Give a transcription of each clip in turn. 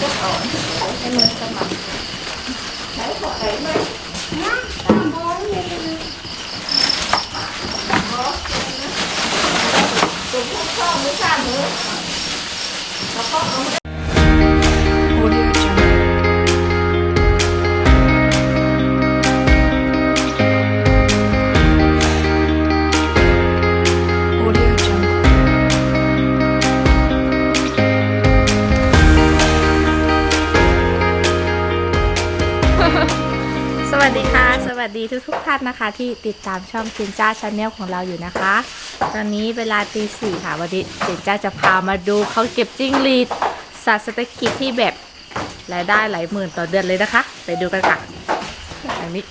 ก็อ่อนให้มันสมัครใช้ขอไหนไหมนะตา ทุกทุกๆท่านนะคะ ที่ติดตามช่องจินจ้าชาแนลของเราอยู่นะคะ ตอนนี้เวลาตีสี่ค่ะวันนี้จินจ้าจะพามาดูเขาเก็บจิ้งหรีดสัตว์เศรษฐกิจที่แบบรายได้หลายหมื่นต่อเดือนเลยนะคะ ไปดูกันค่ะอันนี้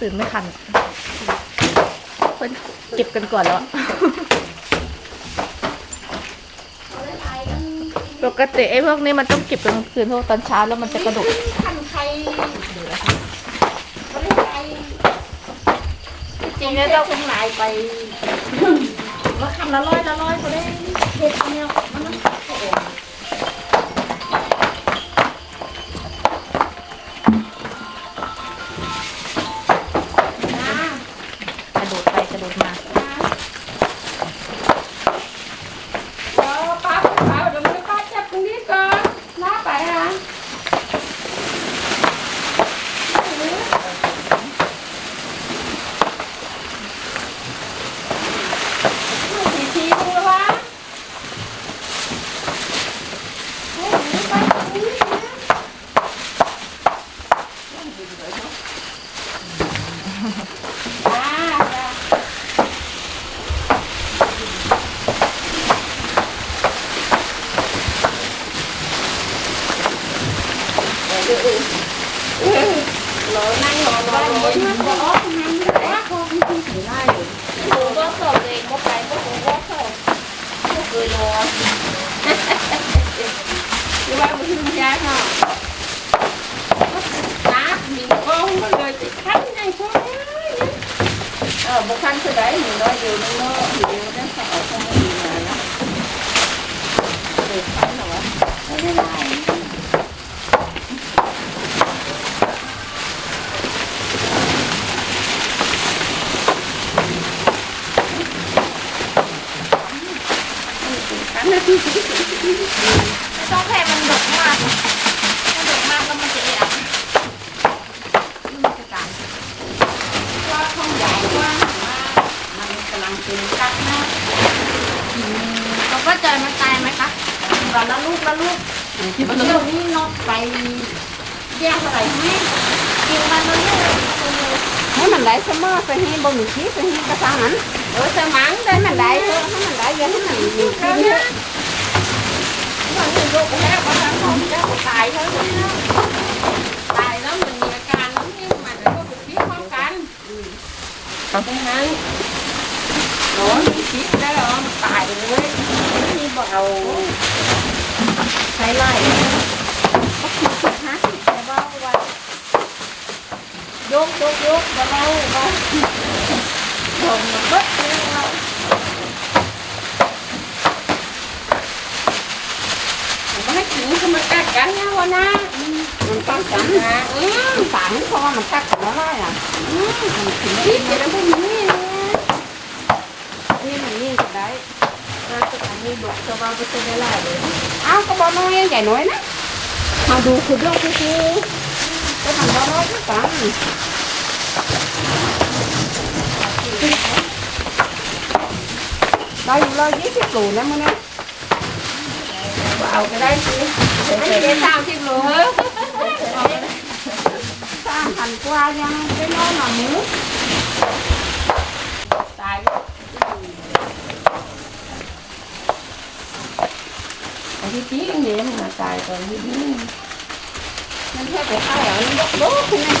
ตื่นไม่ทันเก็บกันก่อนแล้ว ปกติไอ้พวกนี้มันต้องเก็บกลางคืนเพราะว่าตอนเช้าแล้วมันจะกระดกทันใครเดี๋ยวนะคะไม่ได้ไปจริงๆแล้วต้องเป็นลายไปว่าคำละร้อยละร้อยเขาได้เห็ดเนี่ย รอนั่งรอรอรออยู่บ่ออกนั่งว่าพอที่ถือได้อยู่หนูก็สอบเองก็ไปก็หนูก็สอบก็เคยรอหรือว่ามันถึงยายเนาะน้ำมีกองมันเลยติดขั้นไงพวกนี้เออบุคันคือได้หนูน้อยอยู่นึงเนาะอยู่นั่นสาวเขาไม่มีมานะเด็กขั้นเหรอวะไม่ได้ไรขั้นนะที่ ไม่ต้องแค่มันดกมากถ้าดกมากแล้วมันจะเอะอะมันจะตายว่าท้องใหญ่กว่าว่ามันกำลังเป็นกักนะเขาก็เจอมันตายไหมคะตอนละลูกละลูกเดี๋ยวนี้นกไปแยกอะไรให้กินมันมันไม่เลยให้มันได้เสมอไปให้บ่มีขี้ไปให้กระสังหันเออสมังได้มัน ได้เออให้มันได้ยังให้มันมีขี้เนี่ยมันมีลูกแค่บางครั้งเขาจะตายเท่านั้นนะตายแล้วมันมีอาการแล้วนี่มั นก็เป็นขี้พร้อมกันดังนั้นโอ้ยมีขี้ได้หรอมันตาเยนี่บอกเอาใช้ไล่ก็คิดสิบห้าสิบแต่ว่าวันยกยกยกเบาเบาเบาลงมไม่ให้กินคือมันกัดกันนะวะนะมันต้องกันนะอืมฝังเพราะว่ามันกัดกันแล้วอะอืมมันกินพิษจะได้พวกนี้นะนี่มันนี่ก็ได้เราจะอันนี้บอกจะว่าจะได้เลยอ้าก็บอน้อยใหญ่น้อยนะมาดูคุณโลกคือคือก็ทำบอน้อยก็ฟังได้อยู่ร้อยยี่สิบโลนะมึงนะเอก็ม่ได้สามสิบโลสามพันกน้อยหน่อยนึง ตายไอ้ที่จี้กันเนี่ยมันตายตอนที่นี่มันแค่ไปเข้าแล้วมันยกโลกขึ้นเลย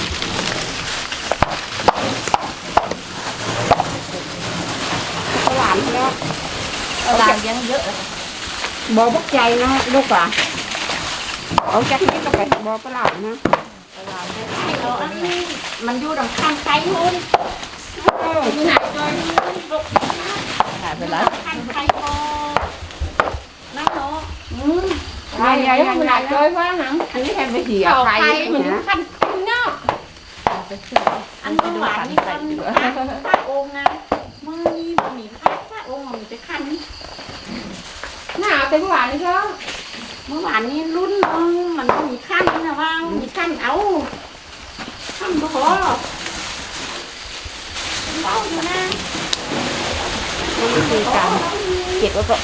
หลานแล้ว ห ลานยังเยอะเลยบอบักใจนะลูกอะเอาจากนี้ก็ไปบอประหลาดนะหลานจะไอ้เอาอันนี้มันอยู่ตรงข้างใครหุ้นเอออยู่ไหนจอยลูกเป็นไรคันไข่คอนั่งเนาะอืมใหญ่ใหญ่ใหญ่เลยว่าหนังอันนี้แทนไปเหี่ยไข่เหมือนคันเนาะอันเมื่อวานนี่คันพระองค์นะมันมีบะหมี่พระพระองค์มันจะคัน หน้าเป็นหวานนี่ก็เมื่อวานนี้รุ่นนึงมันมีขั้นนะว่ามีขั้นเอาขั้นบ่พอเบาอยู่นะวิธีการเก็บแล้วก็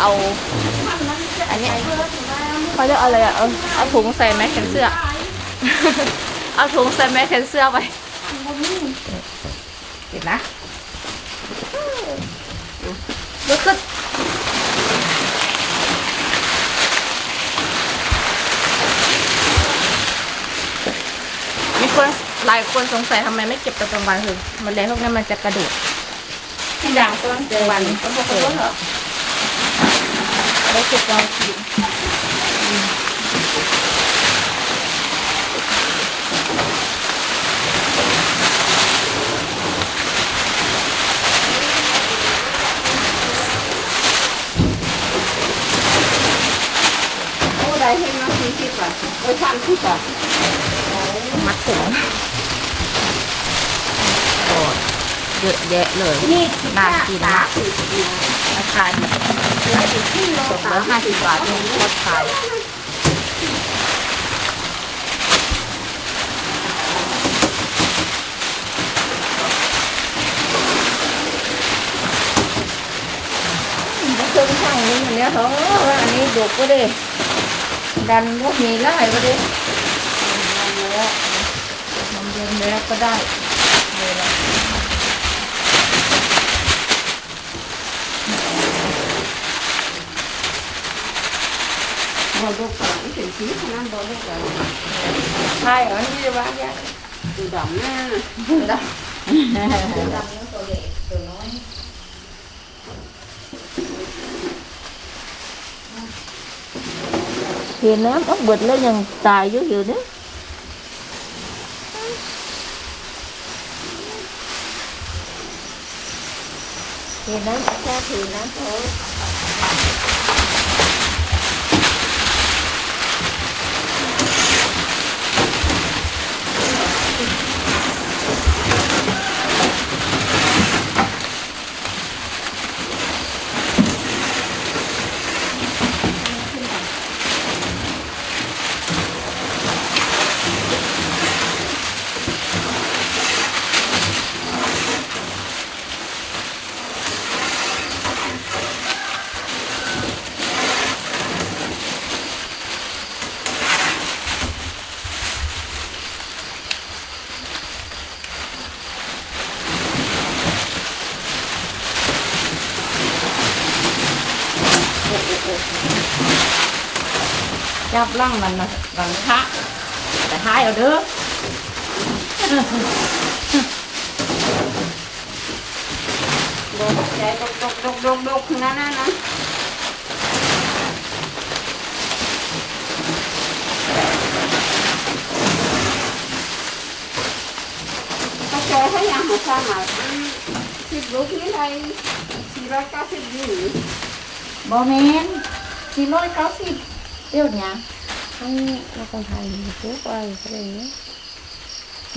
เอา อันนี้เขาเรียกอะไรอะ เอาเอาถุงใส่แมคแคนเสื้อ เอาถุงใส่แมคแคนเสื้อไปเก็บนะลุกขึ้น คนหลายคนสงสัยทำไมไม่เก็บตอนกลางวันคือมันแรงพวกนี้มันจะกระโดดที่ดังต้นเจอวันก็บอกว่าเหรอแล้วเก็บเรากินโอ้ได้ให้มาสี่สิบอะโอ้ยสามสิบอะ มัดถุงโอ้เยอะแยะเลยนี่น่ากินมากสี่สิบนะราคาเหลืออีกครึ่งโลสองร้อยห้าสิบบาทนี่โคตรขายเครื่องช่างนี่มันเนี้ยเขาอันนี้ดุก็ดิดันพวกมีไล่ก็ดิน้ำเย็น แล้วก็ได้เลยละบอลูกก่อนถึงชีขนาดบอลูกก่อนใช่เหรอนี่ว่าแกดูดำนะดูดำดูดำนี่ตัวเล็กตัวน้อย thì nó ốc bịch nó dần tài dưới nhiều nữa thì nó ra thì nó thôi. จับล่างมันนะหลังพระแต่ท้ายเอาเด้อดนใจดกดกดกดกดกนั่นนั่นะก็แกให้ยังหัวข้างอะสิบลูกนี่ไงสี่ร้อยเก้าสิบยู่บอแมนสี่ร้อยเก้าสิบเดี๋ยวนี้ เนี้ย nó còn hay một chút ơi cái này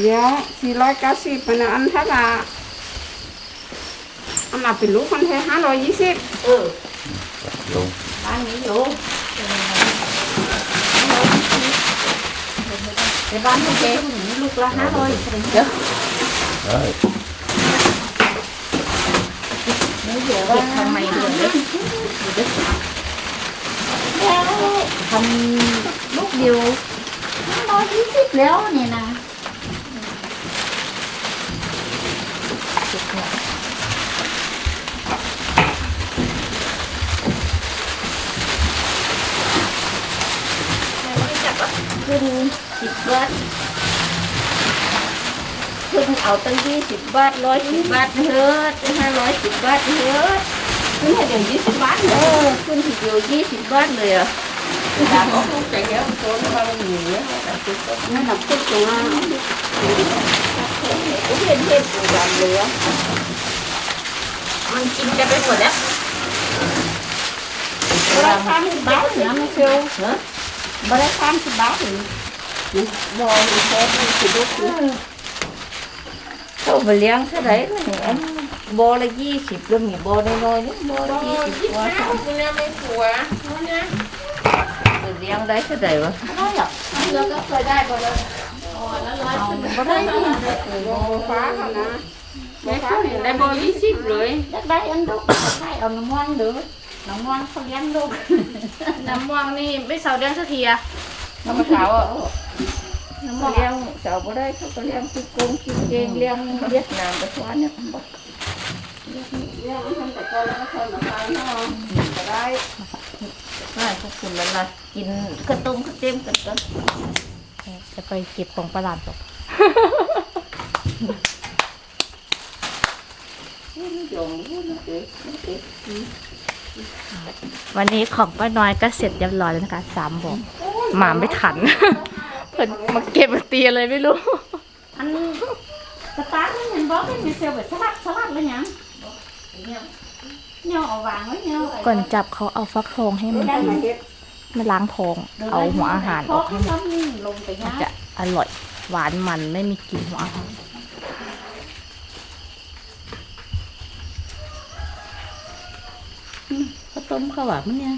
เดี๋ยวสี่ร้อยเก้าสิบมันอันเท่าไหร่อันมาเป็นลูกคนเทห้าร้อยยี่สิบเออลงบ้านนี้อยู่แต่บ้านพวกแกผู้หญิงลูกละห้าร้อยเดี๋ยวได้เดี๋ยวว่าทำไมเดือนเล็กแล้ว ทำลูกเดียวห้าร้อยยี่สิบแล้วเนี่ยนะขึ้นสิบบาทขึ้นเอาตั้งยี่สิบบาทร้อยสิบบาทเถิดห้าร้อยสิบบาทเถิดขึ้ นให้เดี๋ยวยี่สิบบาทเออขึ้นทีเดียวยี่สิบบาทเลยอะดาก็ต้องใจเยอะตัวนี้ว่ามันหนีนั่นหนักขึ้นตรงนั้นเห็นเห็นปูดำเหลื ออมันกินกันไปหมดแล้วบ่ได้ทำสิบบาทนะไม่เชียวเหรอบ่ได้ทำสิบบาทหรือบ่มีโคตรมีสิบุกเขาไปเลี้ยงเท่าไหร่เนี่ยอันโบละยี่สิบแล้วมีโบน้อยๆนี่โบละยี่สิบกว่าเนี่ยไม่ผัวเนี่ยไปเลี้ยงได้เท่าไหร่วะไม่หรอกเราก็เคยได้บ่เลยแล้วร้อยบ่ได้โบฟ้าเขานะโบฟ้าเห็นได้โบยี่สิบเลยอยากได้อันลูกใช่เอาน้ำมันหรือน้ำมันเขาเลี้ยงลูกน้ำม่วงนี่ไม่เสาเดือนสักทีอะน้ำมันขาวอะน้ำมันเลี้ยงสาวบ่ได้เขาก็เลี้ยงที่กรุงที่เกงเลี้ยงเวียดนามไปทั่วเนี่ยบ เนี่ยมันทำแต่ก่อนแล้วก็ทนมาทานเนาะก็ได้ว่าพวกคุณละละกินข้าวต้มข้าวเต็มกันก็จะไปเก็บของประหลาดตกวันนี้ของป้าน้อยก็เสร็จเรียบร้อยแล้วนะคะสามบอกหมาไม่ทันเพิ่นมาเก็บมาเตียเลยไม่รู้ อันสตาร์ทมันบอกให้มีเซลล์แบบสลัดสลัดแล้วยัง เนี่ยเอาวางไว้เนี่ยก่อนจับเขาเอาฟักทองให้มันได้มาเฮ็ดมันล้างท้อง เอาหัวอาหารออกให้ให้มันมันลงไปมันนะจะอร่อยหวานมันไม่มีกลิ่นหัวอาหารข้าวต้มข้าวหวานมันเนี่ย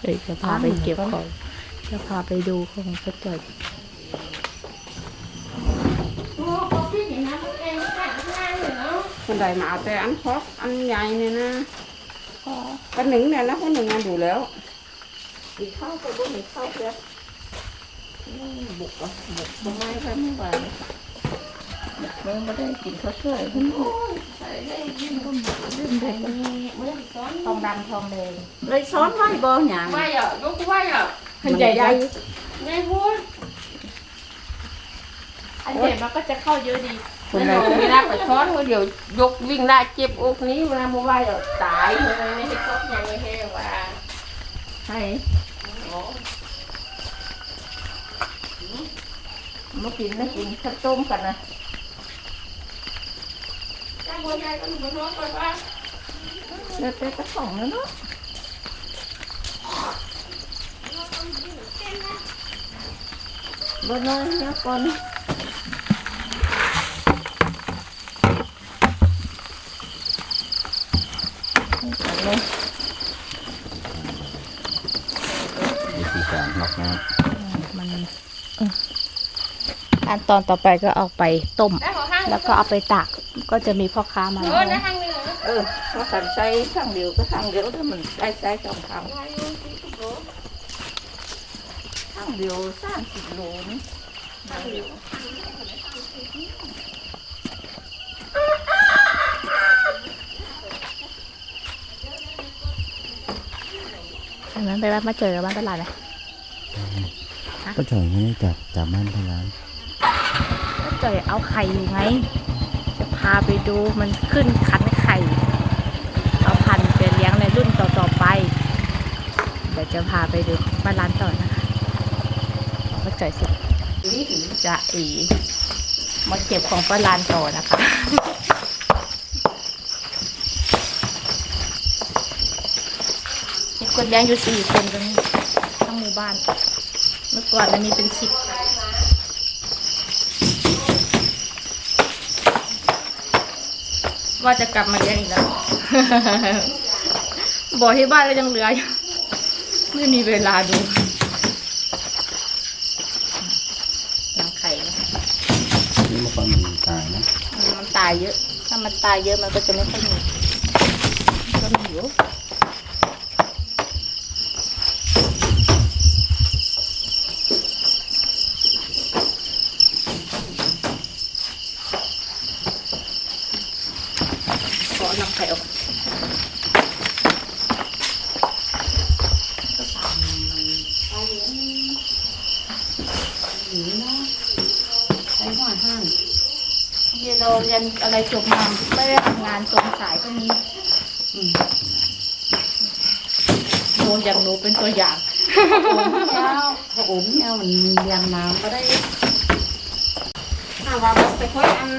เดี๋ยวจะพาไปเก็บของ จะพาไปดูของกระจอย คนใดมาเอาแต่อันคอกอันใหญ่เนี่ยนะกันหนึ่งเนี่ยนะคนหนึ่งมาดูแล้วกินข้าวก็บ่มีข้าวเพื่อบุกอะบุกทำไมครับเมื่อวานมันไม่ได้กินข้าวช่วยมันทองดำทองแดงเลยซ้อนไว้บ่หยังไหวอะยกไหวอะมันใหญ่ใหญ่ไม่พูดอันใหญ่มันก็จะเข้าเยอะดี คนใดเวลาไปช้อนก็เดี๋ยวยกวิ่งได้เจ็บอกนี้เวลาโมไหวอะตายเลยไม่ให้ครบยังไม่ให้ว่าให้มากินนะกินข้าวต้มกันนะจ้าบัวใหญ่ก็หนูน้องไปว่าแล้วแต่ตะของแล้วเนาะบ่น้อยเนี่ยก่อนเอาเลย วิธี การหมักน้มันเอออันตอนต่อไปก็เอาไปต้มได้หัวห้างแล้วก็เอาไปตากก็จะมีพ่อค้ามาเออได้ห้างหนึ่งเออถ้ากันใช้ข้างเดียวก็ข้างเดียวถ้ามันใช้ใช้สองข้างข้างเดียวสามสิบโลนี่อันนั้นไปบ้านมาเจอกันบ้านตลาดไหมำก็จ่อยไม่ได้จับจับมันที่ร้านก็เจอเอาไข่อยู่ไงจะพาไปดูมันขึ้นคันไข่ เอาพันไปเลี้ยงในรุ่นต่อๆไปเดี๋ยวจะพาไปดูบ้านร้านต่อนะคะมาเจอสิจะอีมาเก็บของป้าลานต่อนะคะมีคนเลี้ยงอยู่สี่คนตรงนี้ทั้งหมู่บ้าน เมื่อก่อนมันมีเป็นสิบว่าจะกลับมาเลี้ยงอีกแล้วบอกที่บ้านก็ยังเหลืออยู่ไม่มีเวลาดูรังไข่นะนี่เมื่อก่อนมันตายนะมันตายเยอะ ถ้ามันตายเยอะมันก็จะไม่ค่อยมีก็มีอยู่ขอรังไข่ออก ใช้หัวห้าง เยนเราเรียนอะไรจบมาไม่ได้ทำงานตรงสายก็มีโดนอย่างหนูเป็นตัวอย่าง ถ้าอม เนี่ยมนเลี้ยงน้ำก็ได้ถ้าว่าไปค่อยอัน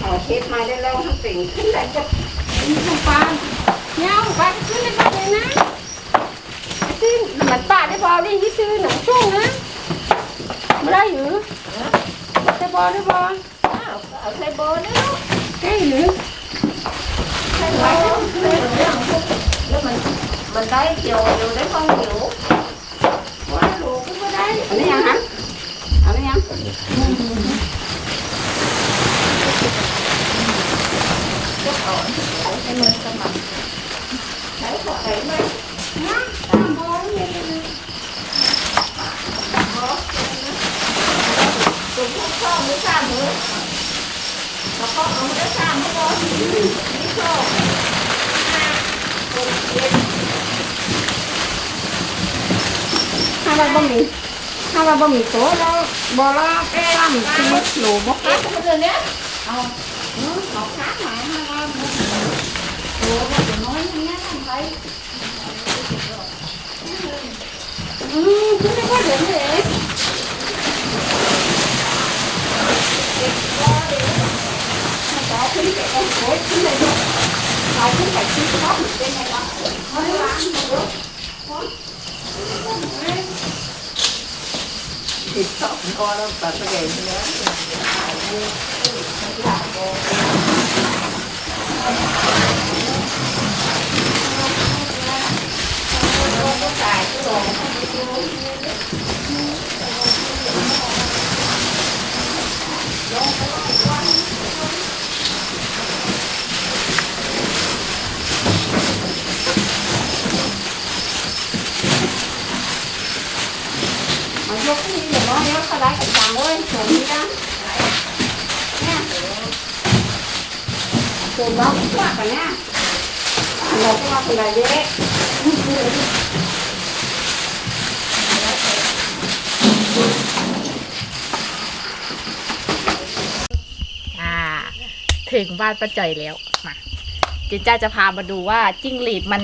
ขอเทปมาได้แล้วทั้งสิ่งขึ้นได้จะมีทำปานเนี่ยบ้านขึ้นได้บ้านเลยนะซื้อมันป้าได้บอลได้ยี่ซื้อหนังช่วงนะไม่ได้หรือได้บอลได้บอลเอาเอาใส่โบนี่ลูกได้หรือใส่บใส่เรื่องแล้วมันมันได้เกี่ยวอยู่ได้ข้องหิวว่าลู กก็ไม่ได้อันนี้ยังฮะอันนี้ยังใช้ขอไหนไหมนะตามบอลเนี่ยตัวพวกข้าวไม่ข้าม มือแล้วก็เอาไม่ได้ข้ามไม่พอนี่ข้าวถ้าเราบ่มีถ้าเราบ่มีตัวเราบ่ละตั้มคือหลูบ่เอ๊ะคนเดียวเนี้ยเอาค้าหมายให้เราตัวมันจะน้อยอย่างเงี้ยทำไรอืมคือไม่ค่อยเห็นเลยต่อขึ้นไปเอาโอยขึ้นเลยลูกเอาขึ้นไปที่ท็อปเป็นไงวะเอาให้ล้างดูติดข้าวพอ แล้วตัดไปเองเนี้ ยกที่เดี๋ยวน้อยยกก็ได้กับจังเว้ยสวยนี่นะเนี่ยตัวบ้าตัวกันเนี่ยเราก็มาเป็นอะไรเยอะอ่าถึงบ้านป้าจ่อยแล้ว มาเจนจ้าจะพามาดูว่าจิ้งหรีดมัน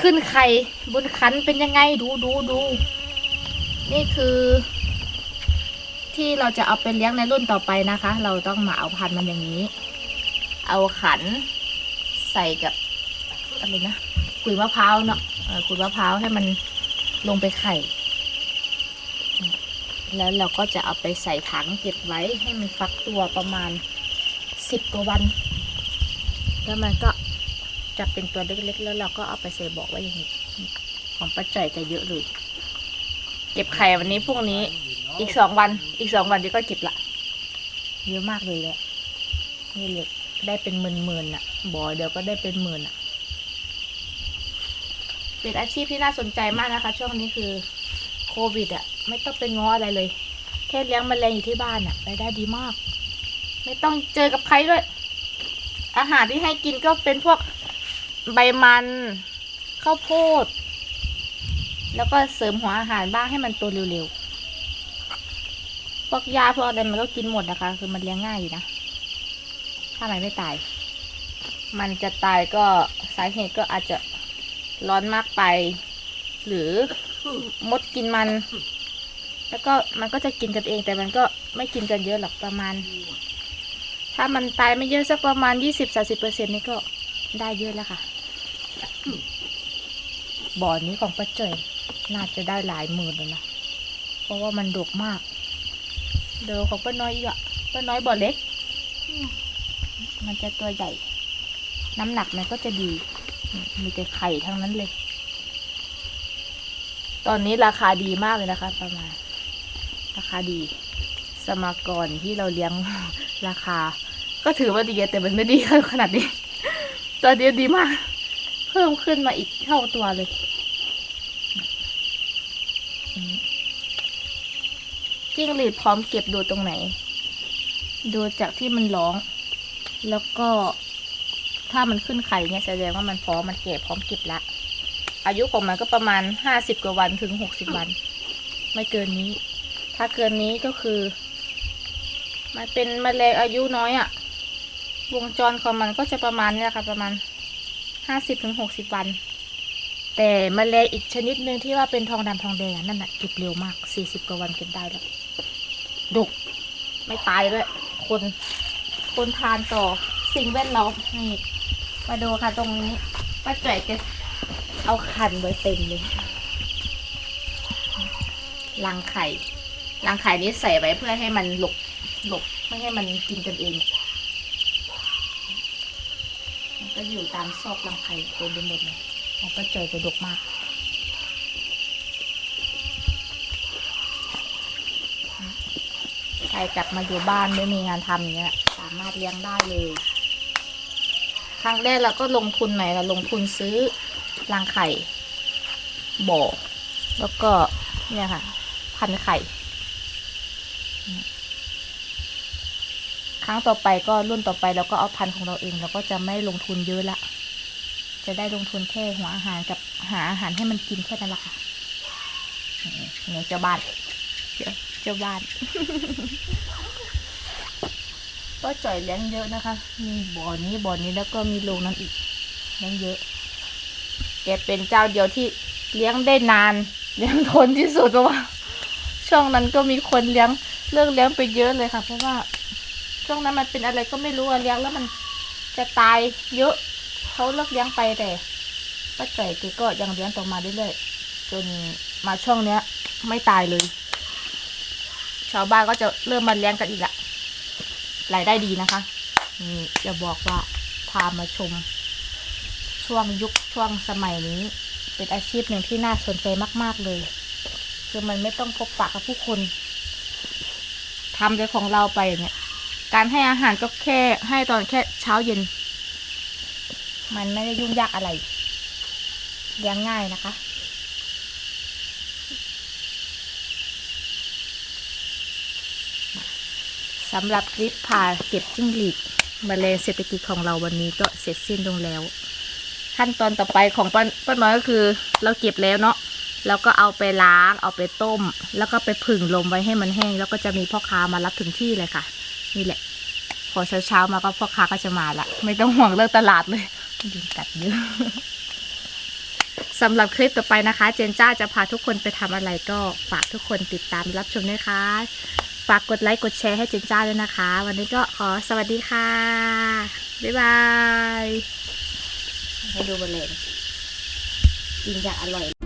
ขึ้นไข่บนคันเป็นยังไงดูดูดู นี่คือ ที่เราจะเอาไปเลี้ยงในรุ่นต่อไปนะคะ เราต้องมาเอาพันธุ์มันอย่างนี้ เอาขันใส่กับอะไรนะขุยมะพร้าวเนาะขุยมะพร้าวให้มันลงไปไข่ แล้วเราก็จะเอาไปใส่ถังเก็บไว้ให้มันฟักตัวประมาณสิบกว่าวัน แล้วมันก็จะเป็นตัวเล็กๆ แล้วเราก็เอาไปใส่บอกไว้อย่างนี้ ของป้าจ่อยจะเยอะเลย เก็บไข่วันนี้พรุ่งนี้ อีกสองวัน อีกสองวันเดี๋ยวก็เก็บละเยอะมากเลยแหละนี่เลยได้เป็นหมื่นๆน่ะบ่อเดี๋ยวก็ได้เป็นหมื่นอะ เป็นอาชีพที่น่าสนใจมากนะคะ ช่วงนี้คือโควิดอะไม่ต้องไปง้ออะไรเลย แค่เลี้ยงแมลงอยู่ที่บ้านอะรายได้ดีมาก ไม่ต้องเจอกับใครด้วย อาหารที่ให้กินก็เป็นพวกใบมันข้าวโพด แล้วก็เสริมหัวอาหารบ้างให้มันโตเร็วๆพวกยาพวกอะไรมันก็กินหมดนะคะ คือมันเลี้ยงง่ายอยู่นะ ถ้ามันไม่ตาย มันจะตายก็สาเหตุก็อาจจะร้อนมากไป หรือมดกินมัน แล้วก็มันก็จะกินกันเองแต่มันก็ไม่กินกันเยอะหรอกประมาณ ถ้ามันตายไม่เยอะสักประมาณยี่สิบสาสิบเปอร์เซ็นนี่ก็ได้เยอะแล้วค่ะบ่อนี้ของป้าเจย น่าจะได้หลายหมื่นเลยนะ เพราะว่ามันดกมาก เดี๋ยวของป้าน้อยอีกอะป้าน้อยบ่อเล็ก มันจะตัวใหญ่ น้ำหนักมันก็จะดี มีแต่ไข่ทั้งนั้นเลย ตอนนี้ราคาดีมากเลยนะคะ ประมาณ ราคาดี สมากรที่เราเลี้ยงราคา ก็ถือว่าดีแต่มันไม่ดีขนาดนี้ ตอนนี้ดีมาก เพิ่มขึ้นมาอีกเท่าตัวเลย จิ้งหรีดพร้อมเก็บดูตรงไหน ดูจากที่มันร้อง แล้วก็ถ้ามันขึ้นไข่เนี่ยแสดงว่ามันพร้อมมันเก็บพร้อมเก็บละ อายุของมันก็ประมาณห้าสิบกว่าวันถึงหกสิบวัน ไม่เกินนี้ ถ้าเกินนี้ก็คือ มันเป็นแมลงอายุน้อยอะ่ะ วงจรของมันก็จะประมาณนี้แหละค่ะประมาณห้าสิบถึงหกสิบวัน แต่แมลงอีกชนิดหนึ่งที่ว่าเป็นทองดำทองแดงนั่นน่ะเก็บเร็วมากสี่สิบกว่าวันเก็บได้แล้วดุไม่ตายด้วยคนคนทานต่อสิ่งแวดล้อมนี่มาดูค่ะตรงนี้ป้าจ่อยแกเอาขันไว้เต็มเลยรังไข่รังไข่นี้ใส่ไว้เพื่อให้มันหลบหลบไม่ให้มันกินกันเองก็อยู่ตามซอกรังไข่เต็มไปหมดเลย ของป้าจ่อยจะดกมากใครกลับมาอยู่บ้านไม่มีงานทำอย่างเงี้ย สามารถเลี้ยงได้เลยครั้งแรกเราก็ลงทุนใหม่เราลงทุนซื้อรังไข่บ่อแล้วก็เนี่ยค่ะ พันไข่ ครั้งต่อไปก็รุ่นต่อไปเราก็เอาพันของเราเองเราก็จะไม่ลงทุนเยอะละ จะได้ลงทุนแค่หัวอาหารกับหาอาหารให้มันกินแค่นั้นแหละค่ะเนี่ยเจ้าบ้านเจ้าบ้านก็จ่อยเลี้ยงเยอะนะคะ มีบ่อนี้บ่อนี้แล้วก็มีโรงนั้นอีกเลี้ยงเยอะ แกเป็นเจ้าเดียวที่เลี้ยงได้นาน เลี้ยงทนที่สุดเพราะว่า ช่วงนั้นก็มีคนเลี้ยงเลิกเลี้ยงไปเยอะเลยค่ะ เพราะว่าช่วงนั้นมันเป็นอะไรก็ไม่รู้เลี้ยงแล้วมันจะตายเยอะ เขาเลิกเลี้ยงไปแต่ป้าจ่แกก็ยังเลี้ยงต่อมาเรื่อยๆจนมาช่วงเนี้ย ไม่ตายเลย ชาวบ้านก็จะเริ่มมาเลี้ยงกันอีกละรายได้ดีนะคะนี่จะบอกว่าพามาชม ช่วงยุคช่วงสมัยนี้ เป็นอาชีพหนึ่งที่น่าสนใจมาก ๆเลย คือมันไม่ต้องพบปะกับผู้คนทำแต่ของเราไปอย่างเงี้ยการให้อาหารก็แค่ให้ตอนแค่เช้าเย็น มันไม่ได้ยุ่งยากอะไรเลี้ยงง่ายนะคะ สำหรับคลิปพาเก็บจิ้งหรีดมแมลงเศรษฐกิจของเราวันนี้ก็เสร็จสิ้นลงแล้ว ขั้นตอนต่อไปของป้าป้าน้อยก็คือ เราเก็บแล้วเนาะแล้วก็เอาไปล้างเอาไปต้ม แล้วก็ไปผึ่งลมไว้ให้มันแห้ง แล้วก็จะมีพ่อค้ามารับถึงที่เลยค่ะ นี่แหละพอเช้าๆมาก็พ่อค้าก็จะมาละไม่ต้องห่วงเรื่องตลาดเลย ยุงกัดเยอะสำหรับคลิปต่อไปนะคะ เจนจ้าจะพาทุกคนไปทำอะไรก็ฝากทุกคนติดตามรับชมด้วยค่ะฝากกดไลค์กดแชร์ให้เจนจ้าด้วยนะคะ วันนี้ก็ขอสวัสดีค่ะ บ๊ายบาย ให้ดูบนเลยกินอย่างอร่อย